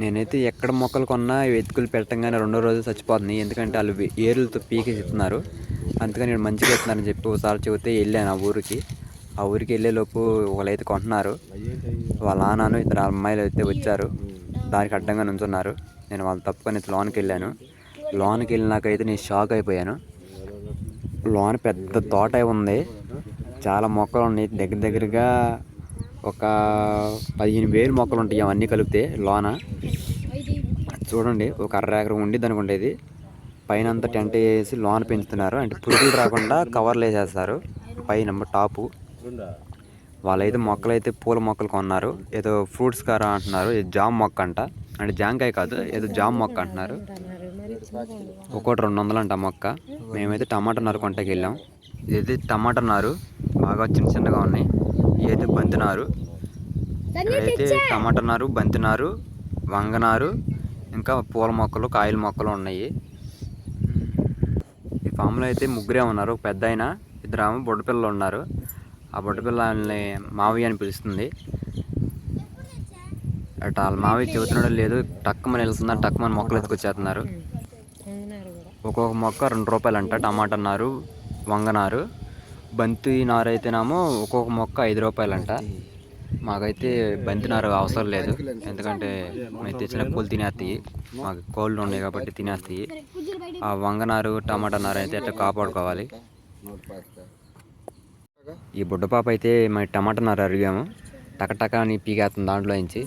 నేనైతే ఎక్కడ మొక్కలు కొన్నా వెతుకులు పెట్టంగానే రెండో రోజు చచ్చిపోతుంది. ఎందుకంటే వాళ్ళు ఏరులతో ఏర్లతో పీకేసి ఇస్తున్నారు అందుకని నేను మంచిగా ఇస్తున్నారని చెప్పి ఒకసారి చెబితే వెళ్ళాను ఆ ఊరికి. ఆ ఊరికి వెళ్ళేలోపు వాళ్ళైతే కొంటున్నారు. వాళ్ళ నాన్నను ఇద్దరు అమ్మాయిలు అయితే వచ్చారు. దానికి అడ్డంగా నుంచున్నారు. నేను వాళ్ళు తప్పుకొని లోనికి వెళ్ళాను. లోనికి వెళ్ళినాకైతే నేను షాక్ అయిపోయాను. లోన పెద్ద తోట ఉంది. చాలా మొక్కలు ఉన్నాయి. దగ్గర దగ్గరగా ఒక పదిహేను వేలు మొక్కలు ఉంటాయి అవన్నీ కలిపితే లోన. చూడండి ఒక అర్ర ఎకరం ఉండిద్ది అనుకుంటేది పైన అంతా టెంట్ వేసి లోన పెంచుతున్నారు. అంటే పురుగులు రాకుండా కవర్లు వేసేస్తారు. పైన టాపు. వాళ్ళైతే మొక్కలు అయితే పూల మొక్కలు కొన్నారు. ఏదో ఫ్రూట్స్ కారా అంటున్నారు. ఇది జామ్ మొక్క అంట. అంటే జాంకాయ కాదు ఏదో జామ్ మొక్క అంటున్నారు. ఒక్కోటి రెండు వందలు అంట మొక్క. మేమైతే టమాటా నారు కొంటకి వెళ్ళాం. ఇది టమాటా నారు. బాగా చిన్న చిన్నగా ఉన్నాయి. ఇదైతే బంతి నారు ఇక్కడైతే టమాటా నారు బంతి నారు వంగనారు ఇంకా పూల మొక్కలు కాయల మొక్కలు ఉన్నాయి. ఈ ఫామ్లో అయితే ముగ్గురే ఉన్నారు. ఒక పెద్ద ఆయన ఇద్దరు ఆమె బుడ్డ పిల్లలు ఉన్నారు. ఆ బుడ్డ పిల్లల్ని మావయ్య అని పిలుస్తుంది. అటు వాళ్ళ మావయ్య చెబుతున్నాడో లేదు టక్కుమని వెళ్తున్నారు టక్కుమని మొక్కలు ఎత్తుకొచ్చేస్తున్నారు. ఒక్కొక్క మొక్క రెండు రూపాయలు అంట టమాటా నారు వంగనారు. బంతి నారు అయితేనేమో ఒక్కొక్క మొక్క ఐదు రూపాయలు అంట మాకైతే బంతి నారు అవసరం లేదు. ఎందుకంటే మేము తెచ్చిన పూలు తినేస్తాయి మాకు కోళ్ళు ఉన్నాయి కాబట్టి తినేస్తాయి ఆ వంగనారు టమాటా నారు అయితే అట్లా కాపాడుకోవాలి. ఈ బుడ్డ పాప అయితే మా టమాటా నారు అరిగాము. టకటక అని పీకేస్తుంది దాంట్లో నుంచి.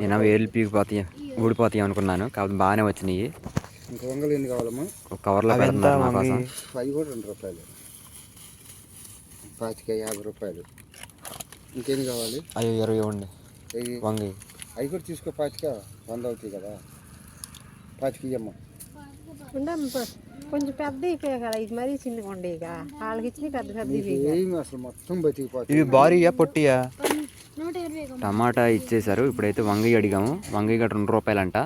నేను వేలు పీకిపోతాయి ఊడిపోతాయి అనుకున్నాను. కాబట్టి బాగానే వచ్చినాయి. ఇంక వంగలు ఎన్ని కావాలమ్మా? ఒక కవర్లో పెడుతున్నారు నా కోసం అవి కూడా రెండు రూపాయలు పాతిక యాభై రూపాయలు. ఇంకేం కావాలి? అయ్యో ఇరవై ఇవ్వండి. అవి వంగి. అవి కూడా తీసుకో పాతిక. వంద అవుతాయి కదా. పాతిక ప- కొంచెం పెద్ద ఇవే కదా. ఇది మరీ చిన్నగా ఉండే ఇక. వాళ్ళకి ఇచ్చిన పెద్ద పెద్ద ఇవి ఏం అసలు మొత్తం బతికిపోతాయి ఇవి భారీయా పొట్టియా? టమాటా ఇచ్చేసారు ఇప్పుడైతే వంగయ్య అడిగాము. వంగయ్య గట్ట రెండు రూపాయలంట.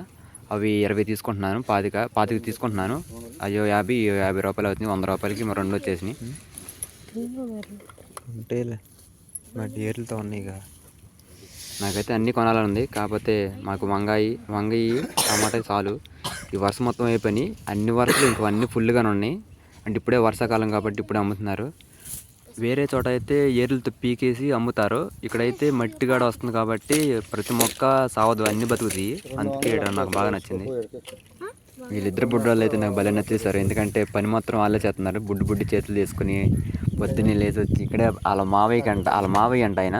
అవి ఇరవై తీసుకుంటున్నాను. పాతిక పాతిక తీసుకుంటున్నాను. అయ్యో యాభై యాభై రూపాయలు అవుతుంది. వంద రూపాయలకి మరి రెండు వచ్చేసినాయి. ఉంటేలే. నా డేర్లతో ఉన్నాయి నాకైతే అన్నీ కొనాలని ఉంది. కాకపోతే మాకు వంగాయి వంగయి టమాటా చాలు. ఈ వర్షం మొత్తం అయిపోయి అన్ని వరుసలు ఇంక అన్నీ ఫుల్గానే ఉన్నాయి. అంటే ఇప్పుడే వర్షాకాలం కాబట్టి ఇప్పుడే అమ్ముతున్నారు. వేరే చోట అయితే ఏర్లతో పీకేసి అమ్ముతారు. ఇక్కడైతే మట్టి గాడ వస్తుంది కాబట్టి ప్రతి మొక్క సావదు. అన్ని బతుకుతాయి. అందుకే నాకు బాగా నచ్చింది. వీళ్ళిద్దరు బుడ్డోళ్ళు అయితే నాకు భలే నచ్చేసారు ఎందుకంటే పని మాత్రం వాళ్ళే చేస్తున్నారు. బుడ్డు బుడ్డి చేతులు తీసుకుని పొద్దున్నే లేచి వచ్చి ఇక్కడే వాళ్ళ మావయ్యకి అంట వాళ్ళ మావయ్య అంట ఆయన.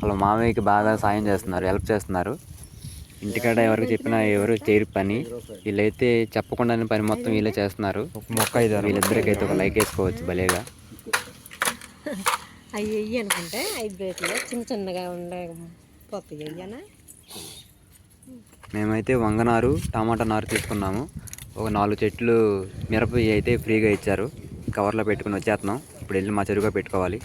వాళ్ళ మావయ్యకి బాగా సాయం చేస్తున్నారు హెల్ప్ చేస్తున్నారు. ఇంటికాడ ఎవరికి చెప్పినా ఎవరు చేయరు పని. వీళ్ళైతే చెప్పకుండానే పని మొత్తం వీళ్ళే చేస్తున్నారు. మొక్క వీళ్ళిద్దరికి అయితే ఒక లైక్ వేసుకోవచ్చు భలేగా. అవి వెయ్యి అనుకుంటే ఐదు రేట్లు చిన్న చిన్నగా ఉండే వెయ్యనా మేమైతే వంగనారు టమాటా నారు తీసుకున్నాము. ఒక నాలుగు చెట్లు మిరప అయితే ఫ్రీగా ఇచ్చారు. కవర్లో పెట్టుకుని వచ్చేస్తున్నాం. ఇప్పుడు వెళ్ళి మా చెరువుగా పెట్టుకోవాలి.